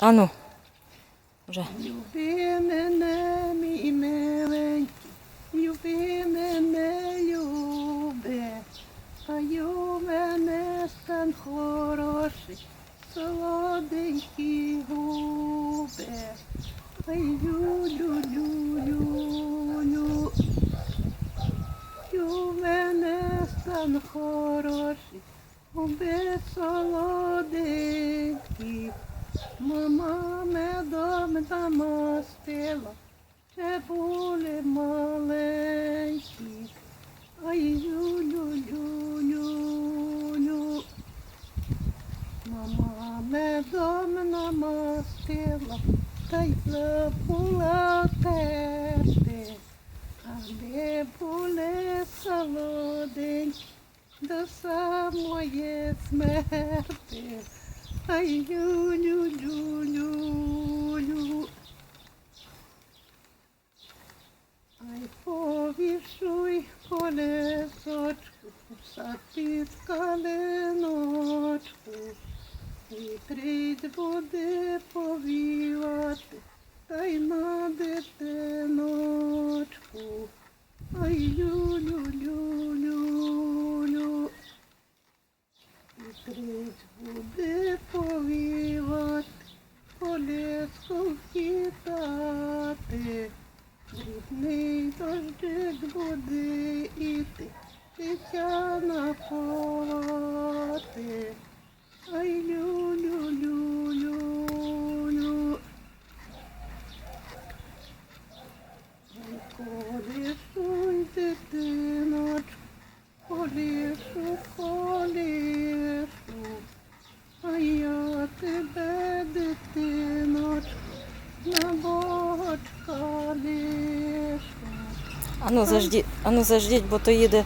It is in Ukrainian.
Ану. Вже. Люби мене, мій миленький, люби мене, любе, а ю мене стан хороший, солоденькі губи, ай лю, лю, лю, лю, лю. Мене стан хороший, губи солоденькі, Мама медом намастила, ще були маленькі. Ай ю-лю-лю-лю-лю. Мама медом намастила, та й забула тебе. А де були солоденькі до самої смерти. Ай лю-лю-лю-лю-лю. Ай повішуй колесочку, сад під калиночку. І прийдь буде повівати, та й на дитиночку. Ай лю-лю-лю-лю-лю. І крить буде Дрібний дождик буде іти, дитя наховати. Ай лю-лю-лю-лю-лю. Ай колесуй, дитиночку, колешу, колешу. А я тебе, дитиночку, на бочка лишу. Ану заждіть, ану заждіть, бо то їде